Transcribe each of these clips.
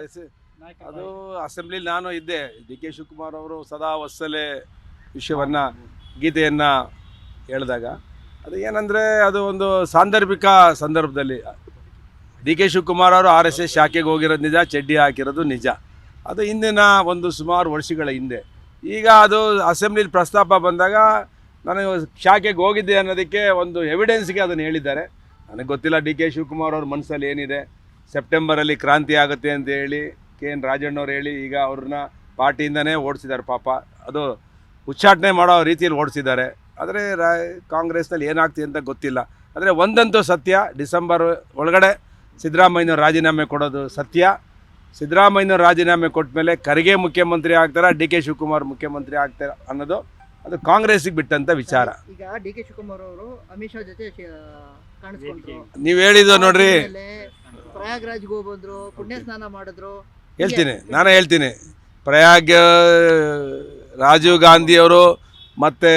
R S ಅದು ಅಸೆಂಬ್ಲಿಲಿ ನಾನು ಇದ್ದೆ. ಡಿ ಕೆ ಶಿವಕುಮಾರ್ ಅವರು ಸದಾ ವತ್ಸಲೆ ವಿಷಯವನ್ನು ಗೀತೆಯನ್ನು ಹೇಳಿದಾಗ. ಅದು ಏನಂದರೆ ಅದು ಒಂದು ಸಾಂದರ್ಭಿಕ ಸಂದರ್ಭದಲ್ಲಿ. ಡಿ ಕೆ ಶಿವಕುಮಾರ್ ಅವರು ಆರ್ ಎಸ್ ಎಸ್ ಶಾಖೆಗೆ ಹೋಗಿರೋದು ನಿಜ ಚಡ್ಡಿ ಹಾಕಿರೋದು ನಿಜ. ಅದು ಹಿಂದಿನ ಒಂದು ಸುಮಾರು ವರ್ಷಗಳ ಹಿಂದೆ. ಈಗ ಅದು ಅಸೆಂಬ್ಲಿಲಿ ಪ್ರಸ್ತಾಪ ಬಂದಾಗ ನಾನು ಶಾಖೆಗೆ ಹೋಗಿದ್ದೆ ಅನ್ನೋದಕ್ಕೆ ಒಂದು ಎವಿಡೆನ್ಸ್ಗೆ ಅದನ್ನು ಹೇಳಿದ್ದಾರೆ. ನನಗೆ ಗೊತ್ತಿಲ್ಲ ಡಿ ಕೆ ಶಿವಕುಮಾರ್ ಅವ್ರ ಮನಸ್ಸಲ್ಲಿ ಏನಿದೆ. ಸೆಪ್ಟೆಂಬರಲ್ಲಿ ಕ್ರಾಂತಿ ಆಗುತ್ತೆ ಅಂತ ಹೇಳಿ ಕೆ ಎನ್ ರಾಜಣ್ಣವ್ರು ಹೇಳಿ ಈಗ ಅವ್ರನ್ನ ಪಾರ್ಟಿಯಿಂದನೇ ಓಡಿಸಿದ್ದಾರೆ ಪಾಪ. ಅದು ಉಚ್ಚಾಟನೆ ಮಾಡೋ ರೀತಿಯಲ್ಲಿ ಓಡಿಸಿದ್ದಾರೆ. ಆದರೆ ರಾ ಕಾಂಗ್ರೆಸ್ನಲ್ಲಿ ಏನಾಗ್ತಿದೆ ಅಂತ ಗೊತ್ತಿಲ್ಲ. ಆದರೆ ಒಂದಂತೂ ಸತ್ಯ ಡಿಸೆಂಬರ್ ಒಳಗಡೆ ಸಿದ್ದರಾಮಯ್ಯನವ್ರು ರಾಜೀನಾಮೆ ಕೊಡೋದು ಸತ್ಯ. ಸಿದ್ದರಾಮಯ್ಯನವ್ರು ರಾಜೀನಾಮೆ ಕೊಟ್ಟ ಮೇಲೆ ಖರ್ಗೆ ಮುಖ್ಯಮಂತ್ರಿ ಆಗ್ತಾರ ಡಿ ಕೆ ಶಿವಕುಮಾರ್ ಮುಖ್ಯಮಂತ್ರಿ ಆಗ್ತಾರೆ ಅನ್ನೋದು ಅದು ಕಾಂಗ್ರೆಸ್ಗೆ ಬಿಟ್ಟಂಥ ವಿಚಾರ. ಈಗ ಡಿ ಕೆ ಶಿವಕುಮಾರ್ ಅವರು ಅಮಿತ್ ಶಾ ಜೊತೆ ನೀವು ಹೇಳಿದ್ದು ನೋಡ್ರಿ. ಪ್ರಯಾಗ್ರಾಜ್ಗೆ ಹೋಗಿ ಬಂದ್ರು ಪುಣ್ಯ ಸ್ನಾನ ಮಾಡಿದ್ರು. ಹೇಳ್ತೀನಿ ನಾನು ಹೇಳ್ತೀನಿ. ಪ್ರಯಾಗ ರಾಜೀವ್ ಗಾಂಧಿ ಅವರು ಮತ್ತು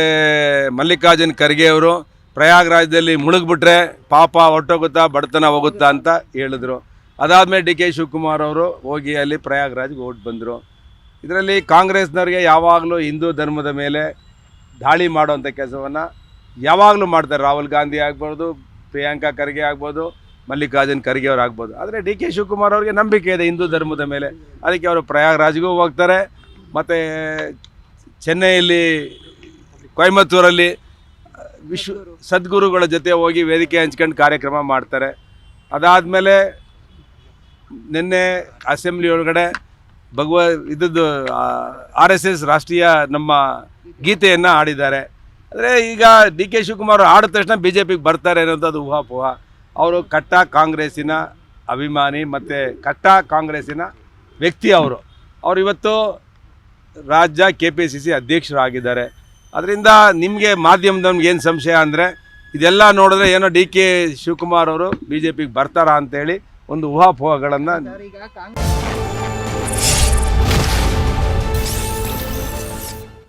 ಮಲ್ಲಿಕಾರ್ಜುನ್ ಖರ್ಗೆ ಅವರು ಪ್ರಯಾಗ್ರಾಜ್ದಲ್ಲಿ ಮುಳುಗ್ಬಿಟ್ರೆ ಪಾಪ ಹೊಟ್ಟೋಗುತ್ತಾ ಬಡತನ ಹೋಗುತ್ತಾ ಅಂತ ಹೇಳಿದ್ರು. ಅದಾದಮೇಲೆ ಡಿ ಕೆ ಶಿವಕುಮಾರ್ ಅವರು ಹೋಗಿ ಅಲ್ಲಿ ಪ್ರಯಾಗ್ರಾಜ್ಗೆ ಓಟ್ ಬಂದರು. ಇದರಲ್ಲಿ ಕಾಂಗ್ರೆಸ್ನವ್ರಿಗೆ ಯಾವಾಗಲೂ ಹಿಂದೂ ಧರ್ಮದ ಮೇಲೆ ದಾಳಿ ಮಾಡುವಂಥ ಕೆಲಸವನ್ನು ಯಾವಾಗಲೂ ಮಾಡ್ತಾರೆ. ರಾಹುಲ್ ಗಾಂಧಿ ಆಗ್ಬೋದು ಪ್ರಿಯಾಂಕಾ ಖರ್ಗೆ ಆಗ್ಬೋದು ಮಲ್ಲಿಕಾರ್ಜುನ್ ಖರ್ಗೆ ಅವ್ರು ಆಗ್ಬೋದು. ಆದರೆ ಡಿ ಕೆ ಶಿವಕುಮಾರ್ ಅವರಿಗೆ ನಂಬಿಕೆ ಇದೆ ಹಿಂದೂ ಧರ್ಮದ ಮೇಲೆ. ಅದಕ್ಕೆ ಅವರು ಪ್ರಯಾಗ್ರಾಜ್ಗೂ ಹೋಗ್ತಾರೆ. ಮತ್ತು ಚೆನ್ನೈಯಲ್ಲಿ ಕೊಯಮತ್ತೂರಲ್ಲಿ ವಿಶ್ವ ಸದ್ಗುರುಗಳ ಜೊತೆ ಹೋಗಿ ವೇದಿಕೆ ಹಂಚ್ಕೊಂಡು ಕಾರ್ಯಕ್ರಮ ಮಾಡ್ತಾರೆ. ಅದಾದಮೇಲೆ ನಿನ್ನೆ ಅಸೆಂಬ್ಲಿ ಒಳಗಡೆ ಭಗವ ಇದ್ದದ್ದು ಆರ್ ಎಸ್ ಎಸ್ ರಾಷ್ಟ್ರೀಯ ನಮ್ಮ ಗೀತೆಯನ್ನು ಆಡಿದ್ದಾರೆ ಅಂದರೆ ಈಗ ಡಿ ಕೆ ಶಿವಕುಮಾರ್ ಆಡಿದ ತಕ್ಷಣ ಬಿ ಜೆ ಪಿಗೆ ಬರ್ತಾರೆ ಅನ್ನೋದು ಊಹಾಪೋಹ. ಅವರು ಕಟ್ಟ ಕಾಂಗ್ರೆಸ್ಸಿನ ಅಭಿಮಾನಿ ಮತ್ತು ಕಟ್ಟ ಕಾಂಗ್ರೆಸ್ಸಿನ ವ್ಯಕ್ತಿ ಅವರು. ಅವರು ಇವತ್ತು ರಾಜ್ಯ ಕೆ ಪಿ ಸಿ ಸಿ ಅಧ್ಯಕ್ಷರಾಗಿದ್ದಾರೆ. ಅದರಿಂದ ನಿಮಗೆ ಮಾಧ್ಯಮದವ್ನಿಗೆ ಏನು ಸಂಶಯ ಅಂದರೆ ಇದೆಲ್ಲ ನೋಡಿದ್ರೆ ಏನೋ ಡಿ ಕೆ ಶಿವಕುಮಾರ್ ಅವರು ಬಿ ಜೆ ಪಿಗೆ ಬರ್ತಾರಾ ಅಂತೇಳಿ ಒಂದು ಊಹಾಪೋಹಗಳನ್ನು